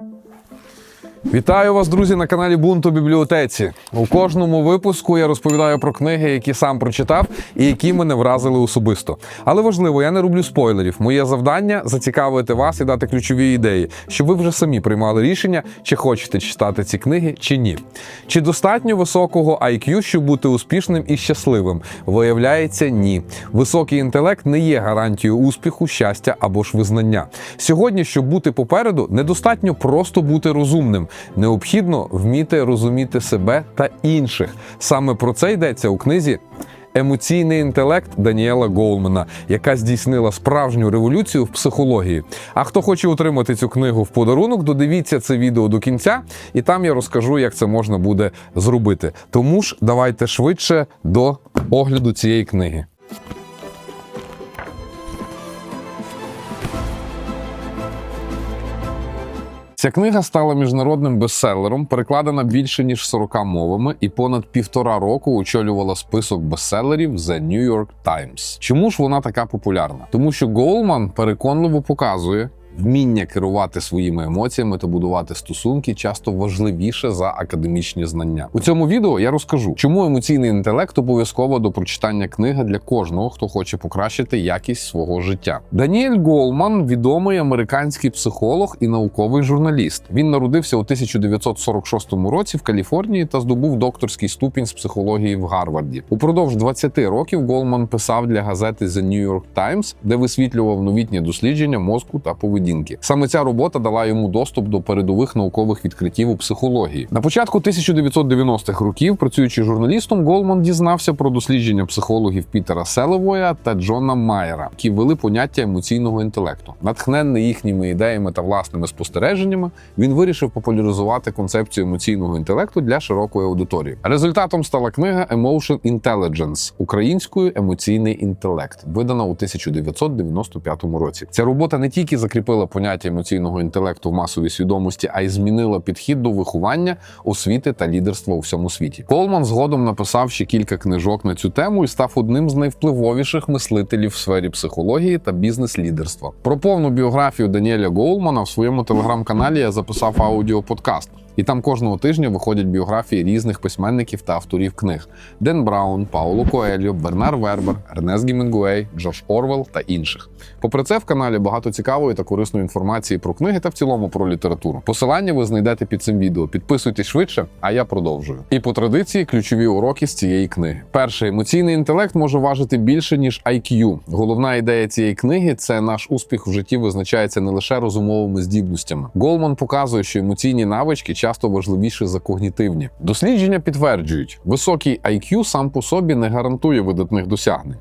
Thank you. Вітаю вас, друзі, на каналі Бунту Бібліотеці. У кожному випуску я розповідаю про книги, які сам прочитав і які мене вразили особисто. Але важливо, я не роблю спойлерів. Моє завдання зацікавити вас і дати ключові ідеї, щоб ви вже самі приймали рішення, чи хочете читати ці книги, чи ні. Чи достатньо високого IQ, щоб бути успішним і щасливим? Виявляється, ні. Високий інтелект не є гарантією успіху, щастя або ж визнання. Сьогодні, щоб бути попереду, недостатньо просто бути розумним. Необхідно вміти розуміти себе та інших. Саме про це йдеться у книзі. Емоційний інтелект Даніела Гоулмана, яка здійснила справжню революцію в психології. А хто хоче отримати цю книгу в подарунок, додивіться це відео до кінця, і там я розкажу, як це можна буде зробити. Тому ж давайте швидше до огляду цієї книги. Ця книга стала міжнародним бестселером, перекладена більше ніж 40 мовами, і понад півтора року очолювала список бестселерів The New York Times. Чому ж вона така популярна? Тому що Голман переконливо показує. Вміння керувати своїми емоціями та будувати стосунки часто важливіше за академічні знання. У цьому відео я розкажу, чому емоційний інтелект обов'язково до прочитання книги для кожного, хто хоче покращити якість свого життя. Даніель Голман відомий американський психолог і науковий журналіст. Він народився у 1946 році в Каліфорнії та здобув докторський ступінь з психології в Гарварді. Упродовж 20 років Голман писав для газети The New York Times, де висвітлював новітні дослідження мозку та поведінки. Саме ця робота дала йому доступ до передових наукових відкриттів у психології. На початку 1990-х років, працюючи журналістом, Голман дізнався про дослідження психологів Пітера Селевоя та Джона Майера, які ввели поняття емоційного інтелекту. Натхненний їхніми ідеями та власними спостереженнями, він вирішив популяризувати концепцію емоційного інтелекту для широкої аудиторії. Результатом стала книга Emotion Intelligence українською емоційний інтелект, видана у 1995 році. Ця робота не тільки закріпила поняття емоційного інтелекту в масовій свідомості, а й змінила підхід до виховання, освіти та лідерства у всьому світі. Колман згодом написав ще кілька книжок на цю тему і став одним з найвпливовіших мислителів в сфері психології та бізнес-лідерства. Про повну біографію Даніеля Голмана в своєму телеграм-каналі я записав аудіоподкаст. І там кожного тижня виходять біографії різних письменників та авторів книг: Ден Браун, Пауло Коельо, Бернар Вербер, Ернест Гімінгуей, Джош Орвел та інших. Попри це, в каналі багато цікавої та корисної інформації про книги та в цілому про літературу. Посилання ви знайдете під цим відео. Підписуйтесь швидше, а я продовжую. І по традиції ключові уроки з цієї книги. Перше, емоційний інтелект може важити більше ніж IQ. Головна ідея цієї книги це наш успіх в житті визначається не лише розумовими здібностями. Голман показує, що емоційні навички часто важливіші за когнітивні. Дослідження підтверджують, високий IQ сам по собі не гарантує видатних досягнень.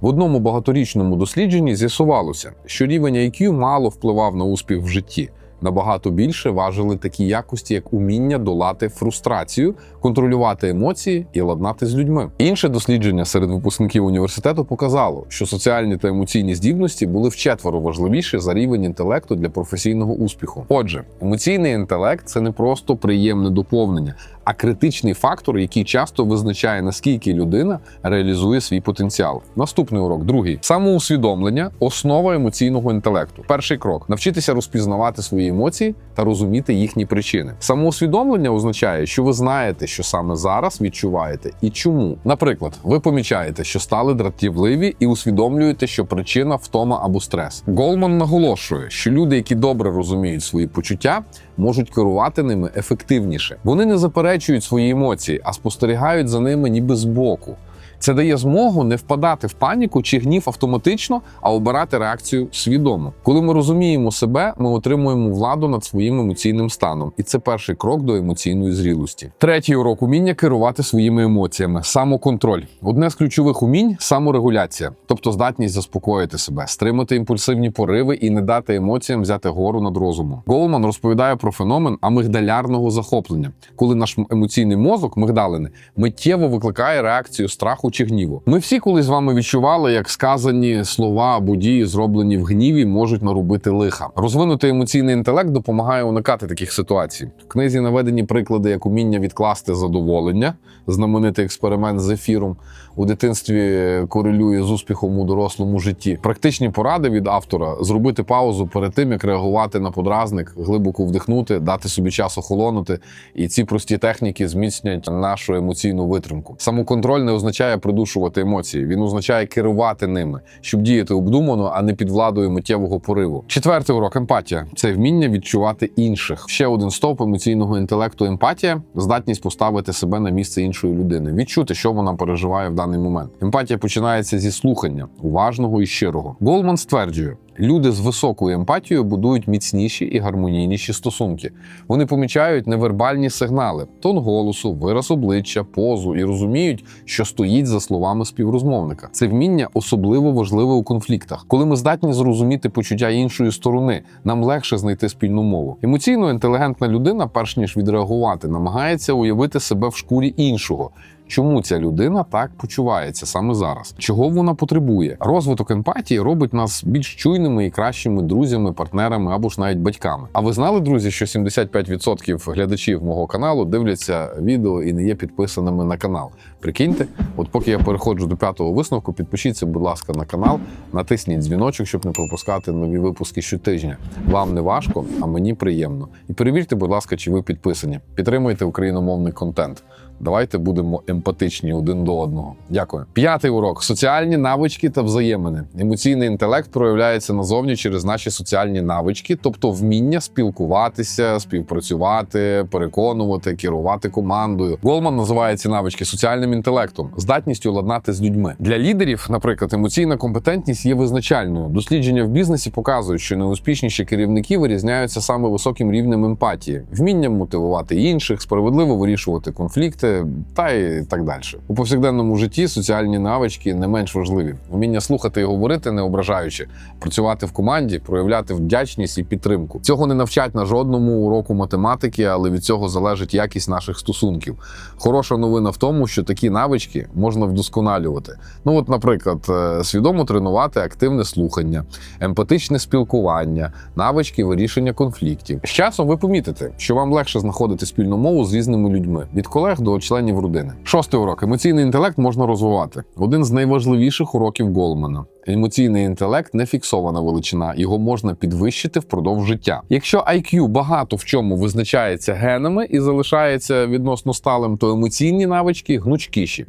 В одному багаторічному дослідженні з'ясувалося, що рівень IQ мало впливав на успіх в житті. Набагато більше важили такі якості, як уміння долати фрустрацію, контролювати емоції і ладнати з людьми. Інше дослідження серед випускників університету показало, що соціальні та емоційні здібності були вчетверо важливіші за рівень інтелекту для професійного успіху. Отже, емоційний інтелект це не просто приємне доповнення, а критичний фактор, який часто визначає наскільки людина реалізує свій потенціал. Наступний урок, другий самоусвідомлення основа емоційного інтелекту. Перший крок навчитися розпізнавати свої емоції та розуміти їхні причини. Самоусвідомлення означає, що ви знаєте, що саме зараз відчуваєте і чому. Наприклад, ви помічаєте, що стали дратівливі, і усвідомлюєте, що причина втома або стрес. Голман наголошує, що люди, які добре розуміють свої почуття, можуть керувати ними ефективніше. Вони не заперечують свої емоції, а спостерігають за ними ніби збоку. Це дає змогу не впадати в паніку чи гнів автоматично, а обирати реакцію свідомо. Коли ми розуміємо себе, ми отримуємо владу над своїм емоційним станом, і це перший крок до емоційної зрілості. Третій урок уміння керувати своїми емоціями, самоконтроль. Одне з ключових умінь саморегуляція, тобто здатність заспокоїти себе, стримати імпульсивні пориви і не дати емоціям взяти гору над розумом. Голман розповідає про феномен амигдалярного захоплення, коли наш емоційний мозок, мигдалини, миттєво викликає реакцію страху страху чи гніву. Ми всі коли з вами відчували, як сказані слова або дії, зроблені в гніві, можуть наробити лиха. Розвинутий емоційний інтелект допомагає уникати таких ситуацій. В книзі наведені приклади, як уміння відкласти задоволення, знаменитий експеримент з ефіром у дитинстві корелює з успіхом у дорослому житті. Практичні поради від автора зробити паузу перед тим, як реагувати на подразник, глибоко вдихнути, дати собі час охолонути. І ці прості техніки зміцнять нашу емоційну витримку. Самоконтроль не означає придушувати емоції, він означає керувати ними, щоб діяти обдумано, а не під владою миттєвого пориву. Четвертий урок емпатія це вміння відчувати інших. Ще один стовп емоційного інтелекту. Емпатія здатність поставити себе на місце іншої людини, відчути, що вона переживає в даний момент. Емпатія починається зі слухання уважного і щирого. Голман стверджує. Люди з високою емпатією будують міцніші і гармонійніші стосунки. Вони помічають невербальні сигнали, тон голосу, вираз обличчя, позу і розуміють, що стоїть за словами співрозмовника. Це вміння особливо важливе у конфліктах. Коли ми здатні зрозуміти почуття іншої сторони, нам легше знайти спільну мову. Емоційно інтелігентна людина, перш ніж відреагувати, намагається уявити себе в шкурі іншого. Чому ця людина так почувається саме зараз? Чого вона потребує? Розвиток емпатії робить нас більш чуйними і кращими друзями, партнерами або ж навіть батьками. А ви знали, друзі, що 75% глядачів мого каналу дивляться відео і не є підписаними на канал? Прикиньте, от поки я переходжу до п'ятого висновку, підпишіться, будь ласка, на канал, натисніть дзвіночок, щоб не пропускати нові випуски щотижня. Вам не важко, а мені приємно. І перевірте, будь ласка, чи ви підписані. Підтримуйте україномовний контент. Давайте будемо емпатичні один до одного. Дякую. П'ятий урок: соціальні навички та взаємини. Емоційний інтелект проявляється назовні через наші соціальні навички, тобто вміння спілкуватися, співпрацювати, переконувати, керувати командою. Голман називає ці навички соціальним інтелектом, здатністю ладнати з людьми. Для лідерів, наприклад, емоційна компетентність є визначальною. Дослідження в бізнесі показують, що найуспішніші керівники вирізняються саме високим рівнем емпатії, вмінням мотивувати інших, справедливо вирішувати конфлікти та й так далі. У повсякденному житті соціальні навички не менш важливі. Вміння слухати і говорити, не ображаючи, працювати в команді, проявляти вдячність і підтримку. Цього не навчать на жодному уроку математики, але від цього залежить якість наших стосунків. Хороша новина в тому, що такі навички можна вдосконалювати. Ну, от, наприклад, е, свідомо тренувати активне слухання, емпатичне спілкування, навички вирішення конфліктів. З часом ви помітите, що вам легше знаходити спільну мову з різними людьми від колег до членів родини. Шостий урок: емоційний інтелект можна розвивати. Один з найважливіших уроків Голмана. Емоційний інтелект не фіксована величина, його можна підвищити впродовж життя. Якщо IQ багато в чому визначається генами і залишається відносно сталим, то емоційні навички гнучкіші.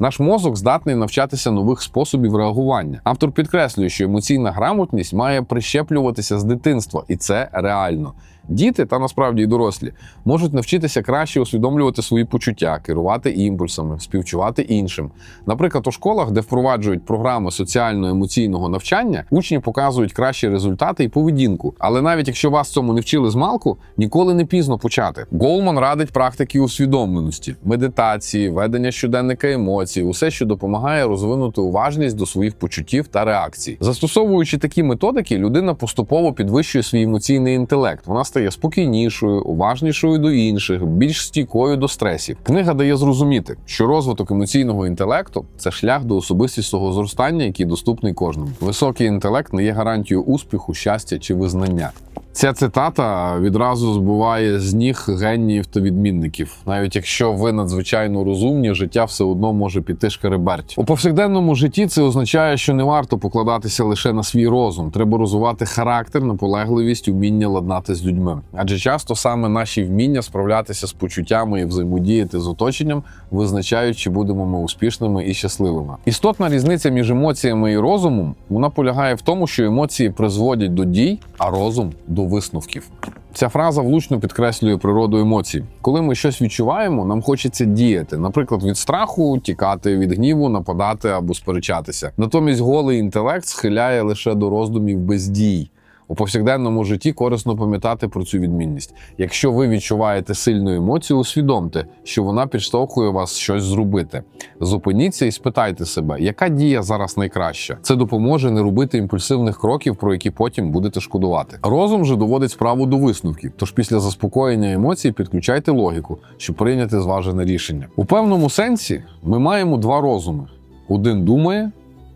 Наш мозок здатний навчатися нових способів реагування. Автор підкреслює, що емоційна грамотність має прищеплюватися з дитинства, і це реально. Діти та насправді і дорослі можуть навчитися краще усвідомлювати свої почуття, керувати імпульсами, співчувати іншим. Наприклад, у школах, де впроваджують програми соціально-емоційного навчання, учні показують кращі результати і поведінку. Але навіть якщо вас цьому не вчили з малку, ніколи не пізно почати. Голман радить практики усвідомленості, медитації, ведення щоденника емоцій, усе, що допомагає розвинути уважність до своїх почуттів та реакцій. Застосовуючи такі методики, людина поступово підвищує свій емоційний інтелект. Вона стає спокійнішою, уважнішою до інших, більш стійкою до стресів. Книга дає зрозуміти, що розвиток емоційного інтелекту це шлях до особистісного зростання, який доступний кожному. Високий інтелект не є гарантією успіху, щастя чи визнання. Ця цитата відразу збиває з ніг геніїв та відмінників. Навіть якщо ви надзвичайно розумні, життя все одно може піти шкереберть. У повсякденному житті це означає, що не варто покладатися лише на свій розум. Треба розвивати характер, наполегливість, уміння ладнати з людьми. Адже часто саме наші вміння справлятися з почуттями і взаємодіяти з оточенням визначають, чи будемо ми успішними і щасливими. Істотна різниця між емоціями і розумом вона полягає в тому, що емоції призводять до дій, а розум до висновків. Ця фраза влучно підкреслює природу емоцій. Коли ми щось відчуваємо, нам хочеться діяти, наприклад, від страху, тікати від гніву, нападати або сперечатися. Натомість голий інтелект схиляє лише до роздумів без дій. У повсякденному житті корисно пам'ятати про цю відмінність. Якщо ви відчуваєте сильну емоцію, усвідомте, що вона підштовхує вас щось зробити. Зупиніться і спитайте себе, яка дія зараз найкраща. Це допоможе не робити імпульсивних кроків, про які потім будете шкодувати. Розум же доводить справу до висновків. Тож після заспокоєння емоцій підключайте логіку, щоб прийняти зважене рішення. У певному сенсі ми маємо два розуми. Один думає,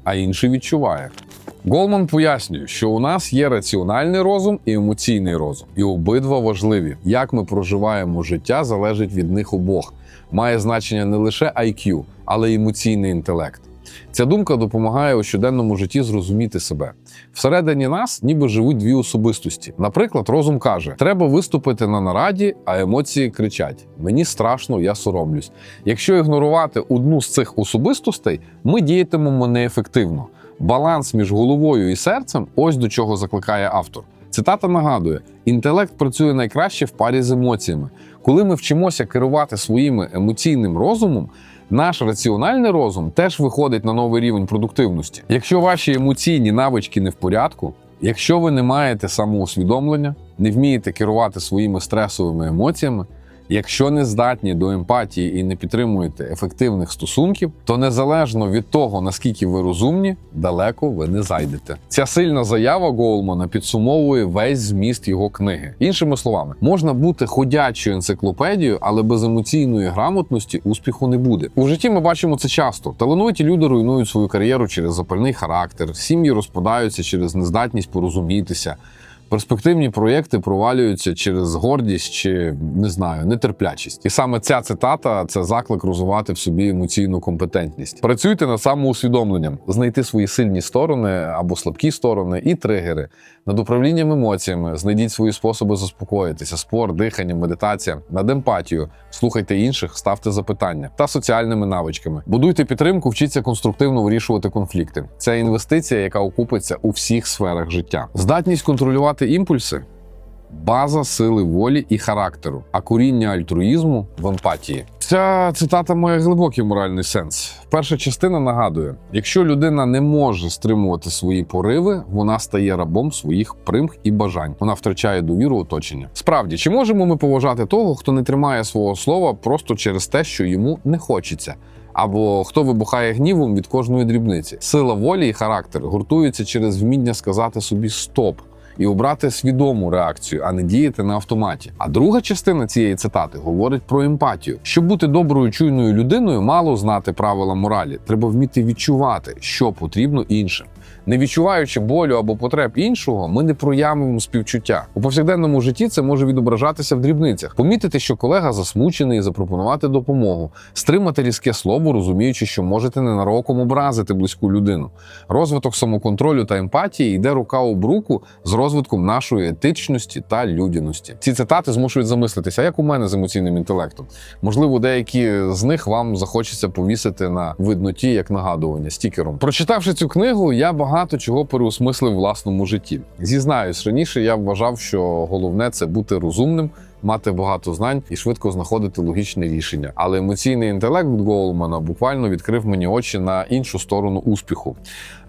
а інший відчуває. Голман пояснює, що у нас є раціональний розум і емоційний розум, і обидва важливі. Як ми проживаємо життя, залежить від них обох. Має значення не лише IQ, але й емоційний інтелект. Ця думка допомагає у щоденному житті зрозуміти себе. Всередині нас ніби живуть дві особистості. Наприклад, розум каже: треба виступити на нараді, а емоції кричать: Мені страшно, я соромлюсь. Якщо ігнорувати одну з цих особистостей, ми діятимемо неефективно. Баланс між головою і серцем ось до чого закликає автор. Цитата нагадує: інтелект працює найкраще в парі з емоціями. Коли ми вчимося керувати своїм емоційним розумом, наш раціональний розум теж виходить на новий рівень продуктивності. Якщо ваші емоційні навички не в порядку, якщо ви не маєте самоусвідомлення, не вмієте керувати своїми стресовими емоціями, якщо не здатні до емпатії і не підтримуєте ефективних стосунків, то незалежно від того, наскільки ви розумні, далеко ви не зайдете. Ця сильна заява Голмана підсумовує весь зміст його книги. Іншими словами, можна бути ходячою енциклопедією, але без емоційної грамотності успіху не буде. У житті ми бачимо це часто. Талановиті люди руйнують свою кар'єру через запальний характер, сім'ї розпадаються через нездатність порозумітися. Перспективні проєкти провалюються через гордість чи не знаю, нетерплячість. І саме ця цитата це заклик розвивати в собі емоційну компетентність. Працюйте над самоусвідомленням, знайти свої сильні сторони або слабкі сторони і тригери. Над управлінням емоціями знайдіть свої способи заспокоїтися: спорт, дихання, медитація, над емпатією, слухайте інших, ставте запитання та соціальними навичками. Будуйте підтримку, вчіться конструктивно вирішувати конфлікти. Це інвестиція, яка окупиться у всіх сферах життя. Здатність контролювати імпульси. База сили волі і характеру, а коріння альтруїзму в емпатії. Ця цитата має глибокий моральний сенс. Перша частина нагадує: якщо людина не може стримувати свої пориви, вона стає рабом своїх примх і бажань. Вона втрачає довіру оточення. Справді, чи можемо ми поважати того, хто не тримає свого слова просто через те, що йому не хочеться? Або хто вибухає гнівом від кожної дрібниці? Сила волі і характер гуртуються через вміння сказати собі стоп. І обрати свідому реакцію, а не діяти на автоматі. А друга частина цієї цитати говорить про емпатію. Щоб бути доброю чуйною людиною, мало знати правила моралі. Треба вміти відчувати, що потрібно іншим. Не відчуваючи болю або потреб іншого, ми не проявимо співчуття. У повсякденному житті це може відображатися в дрібницях. Помітити, що колега засмучений, і запропонувати допомогу, стримати різке слово, розуміючи, що можете ненароком образити близьку людину. Розвиток самоконтролю та емпатії йде рука об руку з розвитком нашої етичності та людяності. Ці цитати змушують замислитися, як у мене з емоційним інтелектом. Можливо, деякі з них вам захочеться повісити на видноті як нагадування стікером. Прочитавши цю книгу, я багато чого переосмислив в власному житті. Зізнаюсь, раніше я вважав, що головне це бути розумним. Мати багато знань і швидко знаходити логічне рішення. Але емоційний інтелект Голмана буквально відкрив мені очі на іншу сторону успіху,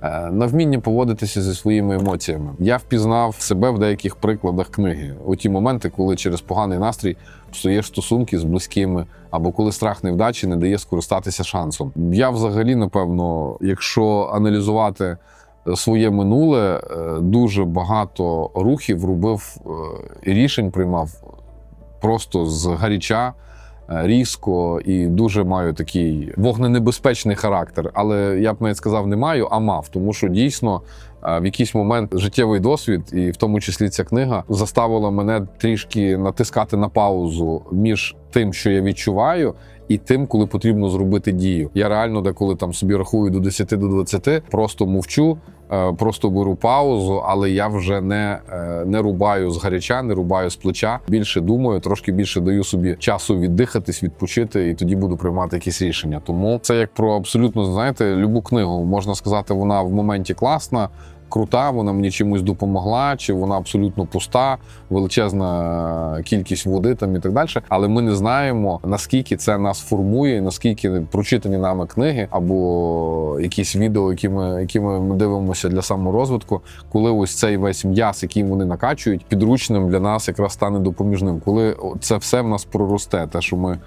Е, на вміння поводитися зі своїми емоціями. Я впізнав себе в деяких прикладах книги. У ті моменти, коли через поганий настрій псуєш стосунки з близькими, або коли страх невдачі не дає скористатися шансом. Я взагалі, напевно, якщо аналізувати своє минуле, е, дуже багато рухів робив е, і рішень приймав просто з гаряча. е, Різко і дуже маю такий вогненебезпечний характер, але я б навіть сказав, не маю, а мав, тому що дійсно в якийсь момент життєвий досвід, і в тому числі ця книга, заставила мене трішки натискати на паузу між тим, що я відчуваю, і тим, коли потрібно зробити дію. Я реально деколи там собі рахую до 10 до 20, просто мовчу. е, Просто беру паузу, але я вже не, е, не рубаю з гаряча, не рубаю з плеча. Більше думаю, трошки більше даю собі часу віддихатись, відпочити, і тоді буду приймати якісь рішення. Тому це як про абсолютно знаєте любу книгу. Можна сказати, вона в моменті класна. Крута, вона мені чимось допомогла, чи вона абсолютно пуста, величезна кількість води там і так далі. Але ми не знаємо наскільки це нас формує, наскільки прочитані нами книги або якісь відео, які ми, які ми дивимося для саморозвитку, коли ось цей весь м'яс, який вони накачують, підручним для нас якраз стане допоміжним. Коли це все в нас проросте, те, що ми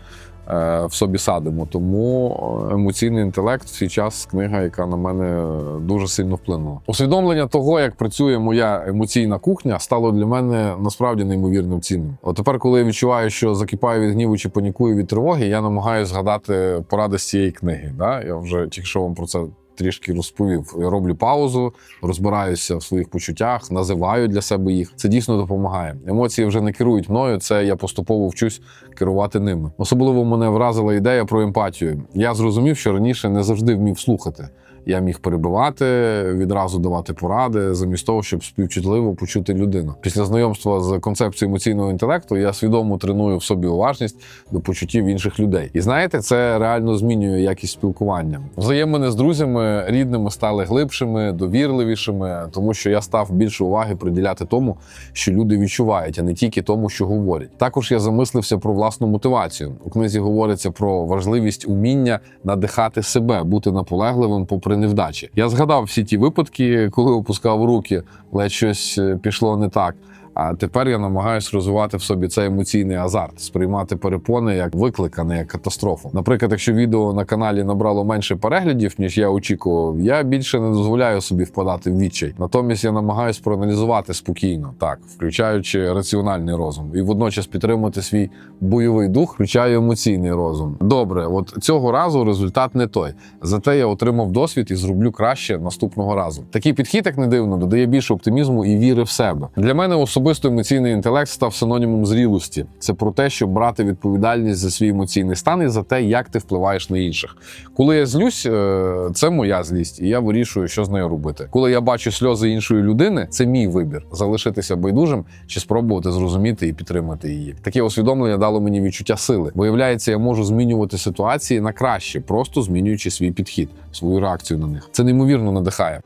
в собі садимо. Тому е, емоційний інтелект в цей час книга, яка на мене е, дуже сильно вплинула. Усвідомлення того, як працює моя емоційна кухня, стало для мене насправді неймовірним цінним. От тепер, коли я відчуваю, що закипаю від гніву чи панікую від тривоги, я намагаюся згадати поради з цієї книги. Да? Я вже тільки що вам про це. Трішки розповів. Я роблю паузу, розбираюся в своїх почуттях, називаю для себе їх. Це дійсно допомагає. Емоції вже не керують мною. Це я поступово вчусь керувати ними. Особливо мене вразила ідея про емпатію. Я зрозумів, що раніше не завжди вмів слухати. Я міг перебивати, відразу давати поради, замість того, щоб співчутливо почути людину. Після знайомства з концепцією емоційного інтелекту я свідомо треную в собі уважність до почуттів інших людей. І знаєте, це реально змінює якість спілкування. Взаємини з друзями рідними стали глибшими, довірливішими, тому що я став більше уваги приділяти тому, що люди відчувають, а не тільки тому, що говорять. Також я замислився про власну мотивацію. У книзі говориться про важливість уміння надихати себе, бути наполегливим попри невдачі. Я згадав всі ті випадки, коли опускав руки, але щось е, пішло не так. А тепер я намагаюся розвивати в собі цей емоційний азарт, сприймати перепони як виклик, не як катастрофу. Наприклад, якщо відео на каналі набрало менше переглядів, ніж я очікував, я більше не дозволяю собі впадати в відчай. Натомість я намагаюся проаналізувати спокійно, так включаючи раціональний розум, і водночас підтримувати свій бойовий дух, включаю емоційний розум. Добре, от цього разу результат не той. Зате я отримав досвід і зроблю краще наступного разу. Такий підхід, як не дивно, додає більше оптимізму і віри в себе. Для мене особисто емоційний інтелект став синонімом зрілості. Це про те, щоб брати відповідальність за свій емоційний стан і за те, як ти впливаєш на інших. Коли я злюсь, е, це моя злість, і я вирішую, що з нею робити. Коли я бачу сльози іншої людини, це мій вибір залишитися байдужим чи спробувати зрозуміти і підтримати її. Таке усвідомлення дало мені відчуття сили. Виявляється, я можу змінювати ситуації на краще, просто змінюючи свій підхід, свою реакцію на них. Це неймовірно надихає.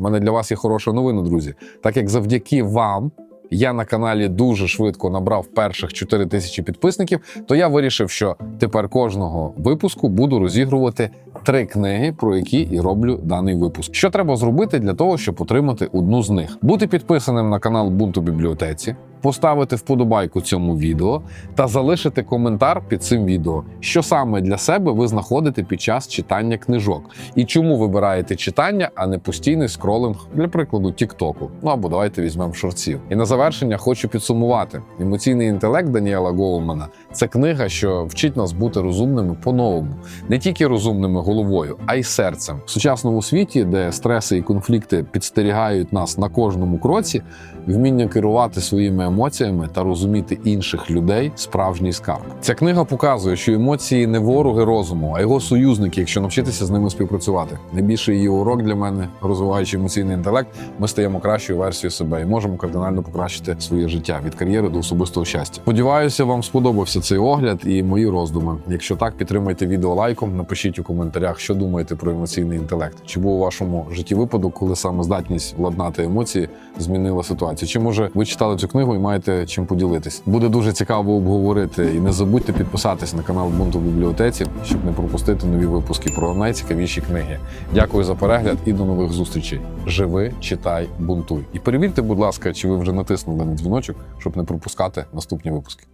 У мене для вас є хороша новина, друзі. Так як завдяки вам. Я на каналі дуже швидко набрав перших 4 тисячі підписників, то я вирішив, що тепер кожного випуску буду розігрувати три книги, про які і роблю даний випуск. Що треба зробити для того, щоб отримати одну з них? Бути підписаним на канал Бунту бібліотеці, поставити вподобайку цьому відео та залишити коментар під цим відео, що саме для себе ви знаходите під час читання книжок, і чому вибираєте читання, а не постійний скролинг, для прикладу, Тіктоку. Ну або давайте візьмемо шорців. І на завершення хочу підсумувати: емоційний інтелект Даніела Гоулмана це книга, що вчить нас бути розумними по-новому, не тільки розумними головою, а й серцем. В сучасному світі, де стреси і конфлікти підстерігають нас на кожному кроці, вміння керувати своїми емоціями та розуміти інших людей справжній скарб. Ця книга показує, що емоції не вороги розуму, а його союзники, якщо навчитися з ними співпрацювати. Найбільший її урок для мене, розвиваючи емоційний інтелект, ми стаємо кращою версією себе і можемо кардинально покращити своє життя від кар'єри до особистого щастя. Сподіваюся, вам сподобався цей огляд і мої роздуми. Якщо так, підтримайте відео лайком, напишіть у коментарях, що думаєте про емоційний інтелект. Чи був у вашому житті випадок, коли саме здатність владнати емоції змінила ситуацію? Чи може ви читали цю книгу маєте чим поділитись? Буде дуже цікаво обговорити. І не забудьте підписатись на канал Бунту в бібліотеці, щоб не пропустити нові випуски про найцікавіші книги. Дякую за перегляд і до нових зустрічей. Живи, читай, бунтуй. І перевірте, будь ласка, чи ви вже натиснули на дзвіночок, щоб не пропускати наступні випуски.